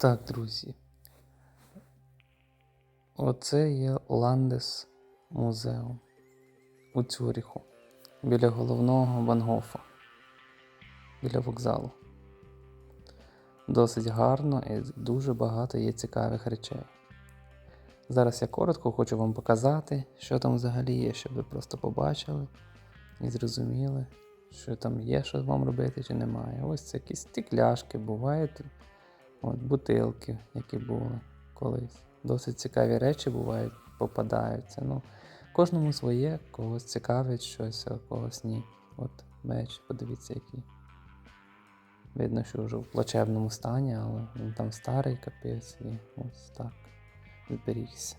Так, друзі. Оце є Ландес музеум у Цюріху, біля головного Вангофа, біля вокзалу. Досить гарно і дуже багато є цікавих речей. Зараз я коротко хочу вам показати, що там взагалі є, щоб ви просто побачили і зрозуміли, що там є, що вам робити чи немає. Ось це якісь стекляшки, бувають от, бутилки, які були колись. Досить цікаві речі бувають, попадаються. Ну, кожному своє, когось цікавить щось, а когось ні. От меч, подивіться, який. Видно, що вже в плачевному стані, але він там старий капець і ось так зберігся.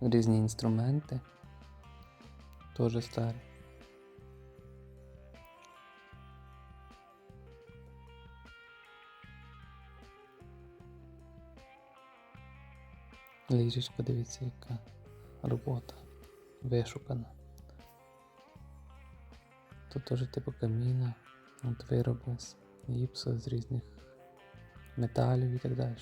Різні інструменти. Теж старі. Ліжечко, дивіться, яка робота вишукана. Тут теж типу каміна, от вироби з гіпсу, з різних металів і так далі.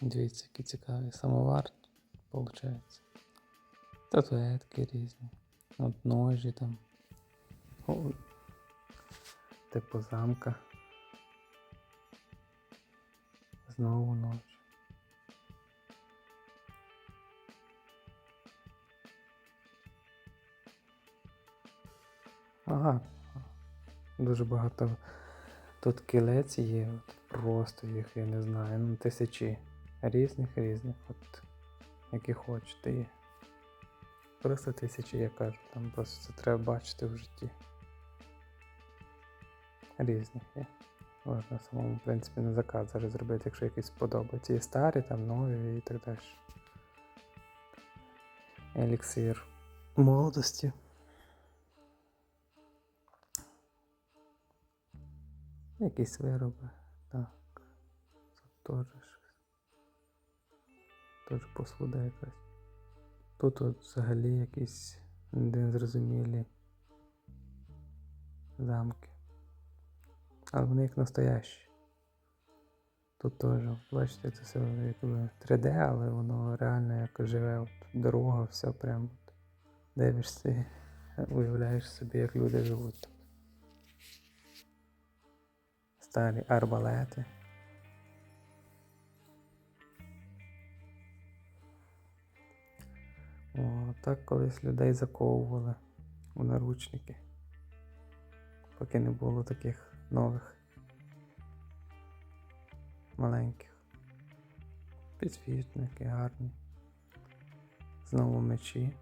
Дивіться, який цікавий самовар, виходить. Статуетки різні. От ножі там. О, типу замка. Знову ночі. Ага. Дуже багато тут кілець є, просто їх я не знаю. Ну, тисячі різних різних, от які хочете є. Просто тисячі, я кажу, там просто це треба бачити в житті. Різних є. Можна самому, в принципі, на заказ зараз зробити, якщо якийсь сподобається. Є старі, там нові і так далі. Еліксир молодості. Якісь вироби. Так. Тут теж. Теж посуда якась. Тут от взагалі якісь незрозумілі замки. Але вони як настоящі. Тут теж, бачите, це все якби 3D, але воно реально як живе. От дорога, все прямо. Дивишся і уявляєш собі, як люди живуть. Старі арбалети. О, так колись людей заковували у наручники, поки не було таких нових маленьких. Підсвічники гарні. Знову мечі.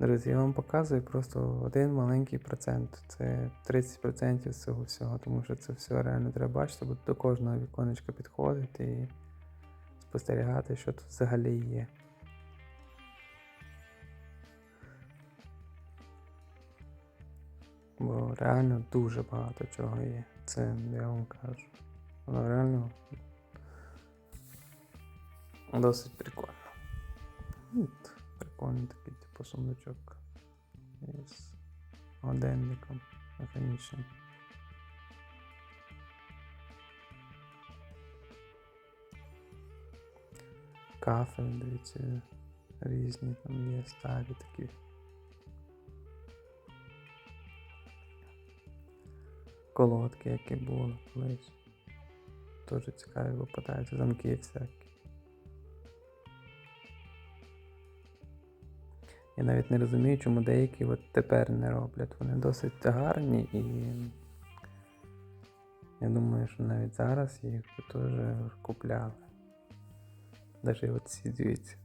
Друзі, я вам показую просто один маленький процент. Це 30% з цього всього, тому що це все реально треба бачити, бо до кожного віконечка підходити і спостерігати, що тут взагалі є. Бо реально дуже багато чого є. Це я вам кажу. Воно реально досить прикольно. От, прикольний такий типу сундучок із годинником механічним. Кафе, дивіться, різні там є старі такі. Колодки, які були колись. Дуже цікаві випадаються замки всякі. Я навіть не розумію, чому деякі от тепер не роблять. Вони досить гарні і я думаю, що навіть зараз їх би теж купляли. Навіть оці дивіться.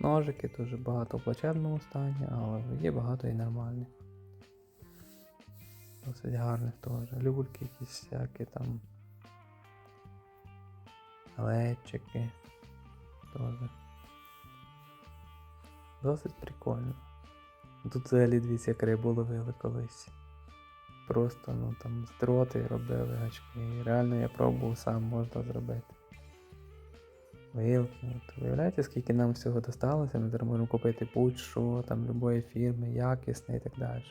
Ножики дуже багато в плачевному стані, але є багато і нормальних. Досить гарних теж. Люльки якісь всякі там. Лечики. теж. Досить прикольно. Тут взагалі дивіться, як рибу ловили колись. Просто ну там з дроти робили гачки. Реально я пробував сам можна зробити. Вилки. От, Уявляєте, скільки нам всього досталося, ми зараз можемо купити будь-що, там любої фірми, якісне і так далі.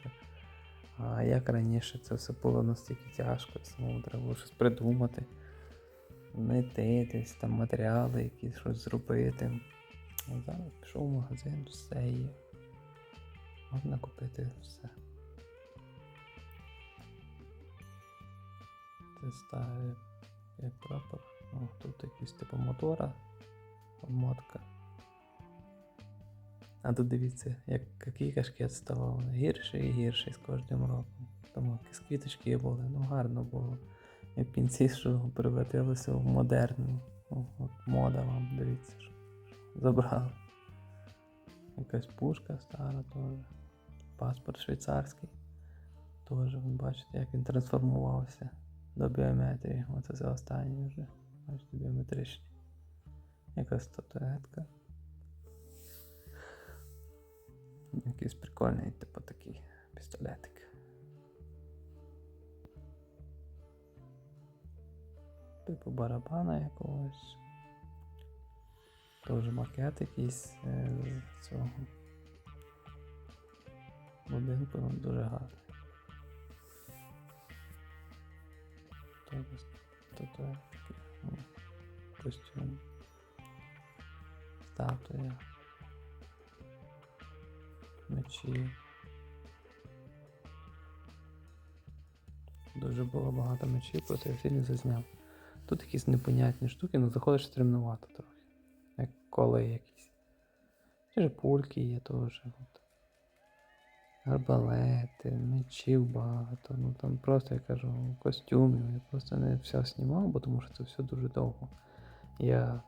А як раніше це все було настільки тяжко, самому треба було щось придумати, знайти десь там матеріали, якісь щось зробити. А зараз пішов в магазин, все є. Можна купити все. Це старий як прапор. О, тут якийсь типу мотора, обмотка. А тут дивіться, як який кашкет ставав гірший і гірший з кожним роком. Тому якісь квіточки були, ну гарно було. І в кінці що превратилося в модерну. О, от мода вам, дивіться, що забрали. Якась пушка стара теж. Паспорт швейцарський. Теж, бачите, як він трансформувався до біометрії. Оце це останній вже. Бачите, біометричний. Якась статуетка. Якийсь прикольний, типу такий пістолетик. Типу барабана якогось. Теж макет якийсь е, з цього будинку ну, дуже гарний. Теж статуетки. ну, Костюм. Статуя. Мечі. Дуже було багато мечів, просто я сильно зазняв. Тут якісь непонятні штуки, але заходиш стремнувато трохи. Як коли якісь. Чи ж пульки є теж. От. Арбалети, мечів багато. Ну там просто я кажу, костюмів. Я просто не все знімав, бо тому що це все дуже довго. Я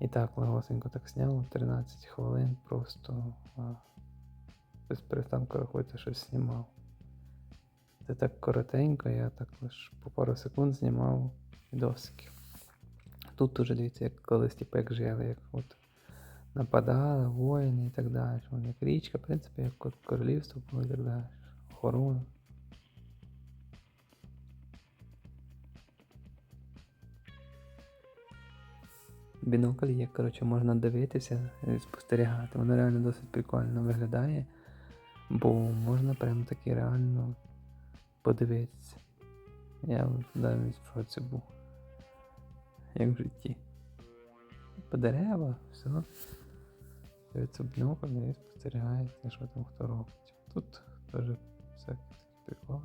і так легосенько так зняв 13 хвилин, просто а, без перестанку рахується, щось знімав. Це так коротенько, я так лише по пару секунд знімав відосики. Тут уже дивіться, як колись типу, як жили, як от нападали, воїни і так далі. Як річка, в принципі, як королівство було і так далі. Охорона. Бінокль є, коротше, можна дивитися і спостерігати. Воно реально досить прикольно виглядає, бо можна прям таки реально подивитися. Я навіть в шоці був. Як в житті. По дерева, все. Дивиться бінокль і спостерігається, що там хто робить. Тут теж всякі такі приколи.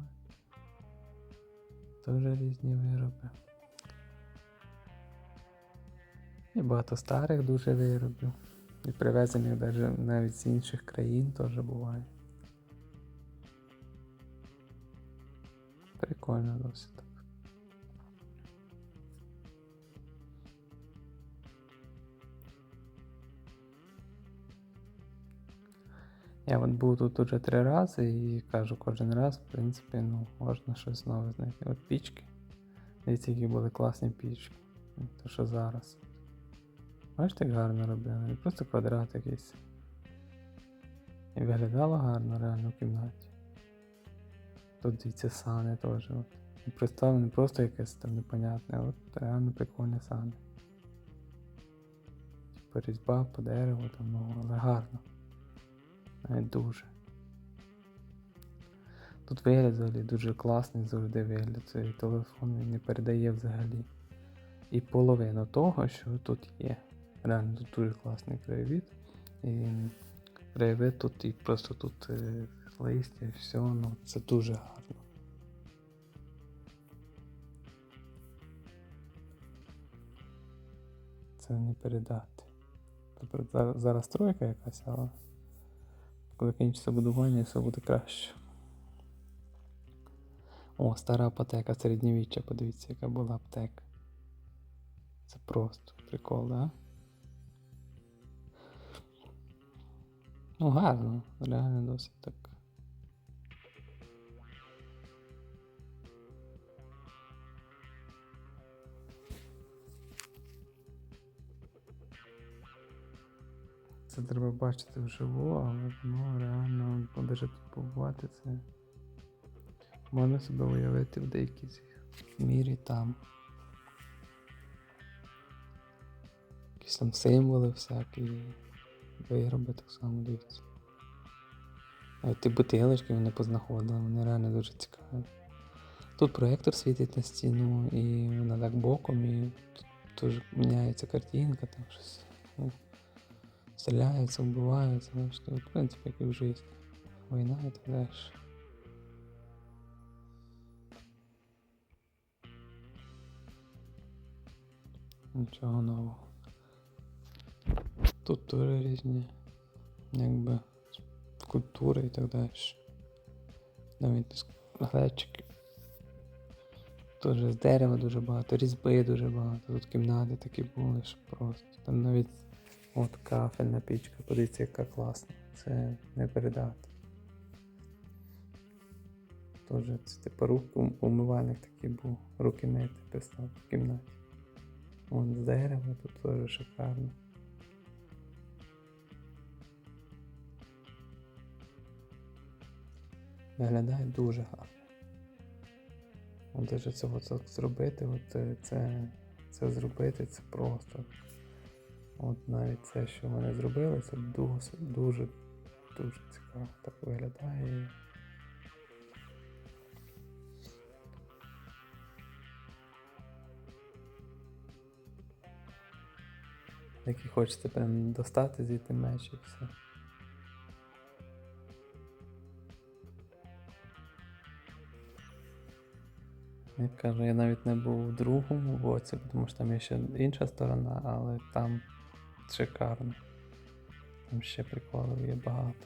Теж різні вироби. І багато старих дуже виробів. І привезених навіть з інших країн теж буває. Прикольно досить так. Я от був тут уже три рази і кажу кожен раз, в принципі, ну, можна щось нове знайти. От пічки. Дивіться, які були класні пічки. То що зараз. Бачите, як гарно робили? Просто квадрат якийсь. І виглядало гарно реально в кімнаті. Тут дивіться сани теж. От. Представлено просто якесь там непонятне, а от реально прикольні сани. Типу різьба по дереву, там, ну, але гарно. Навіть дуже. Тут вигляд взагалі дуже класний завжди вигляд. Цей телефон він не передає взагалі. І половину того, що тут є. Реально тут дуже класний краєвид. І краєвид тут і просто тут е, листя, все, ну це дуже гарно. Це не передати. Тобто зараз тройка якась, але коли кінчиться будування, все буде краще. О, стара аптека середньовіччя, подивіться, яка була аптека. Це просто прикол, да? Ну, гарно, реально досить так. Це треба бачити вживу, але ну, реально навіть тут побувати це. Можна себе уявити в деякій мірі там. Якісь там символи всякі, вироби так само дивіться. А ті бутилочки вони познаходили, вони реально дуже цікаві. Тут проєктор світить на стіну, і вона так боком, і тут теж міняється картинка, там щось. ну, Стріляються, вбиваються, бачите, от, в принципі, як і в житті. Війна і так далі. Нічого нового. Тут теж різні, якби, скульптури і так далі. Навіть глечики. Теж з дерева дуже багато, різьби дуже багато. Тут кімнати такі були, що просто. Там навіть от кафельна пічка, подивіться, яка класна. Це не передати. Тоже це типу рук, умивальник такий був, руки мити, представ в кімнаті. Вон з дерева, тут теж шикарно. Виглядає дуже гарно. От даже це зробити, от е, це, це зробити, це просто. От навіть це, що вони зробили, це дуже, дуже, дуже цікаво. Так виглядає. Який хочеться прям достати звідти меч і все. Як кажу, я навіть не був у другому боці, тому що там є ще інша сторона, але там шикарно. Там ще приколів є багато.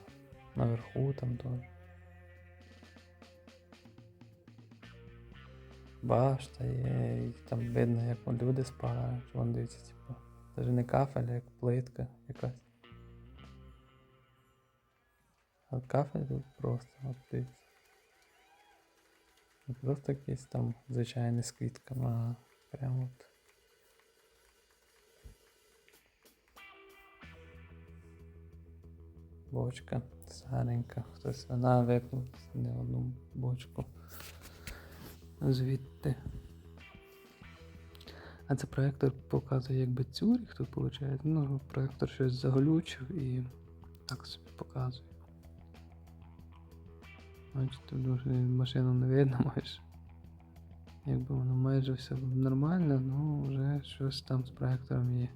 Наверху там теж. Башта є, і там видно, як люди спагають. Вон дивіться, типу. Навіть не кафель, а як плитка якась. А кафель тут просто, от дивіться. Не просто якийсь там звичайний з квітками, а прямо от. Бочка старенька. Хтось вона випив не одну бочку. Звідти. А це проектор показує якби Цюріх тут виходить. Ну, проектор щось заглючив і так собі показує. Бачите, дуже машину не видно майже. Якби воно майже все нормально, ну вже щось там з проектором є.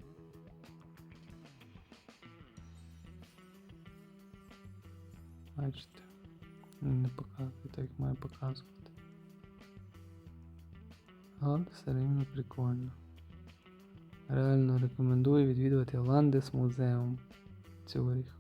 Бачите, не показує так, як має показувати. Але все рівно прикольно. Реально рекомендую відвідувати Ландес музеум Цюріх.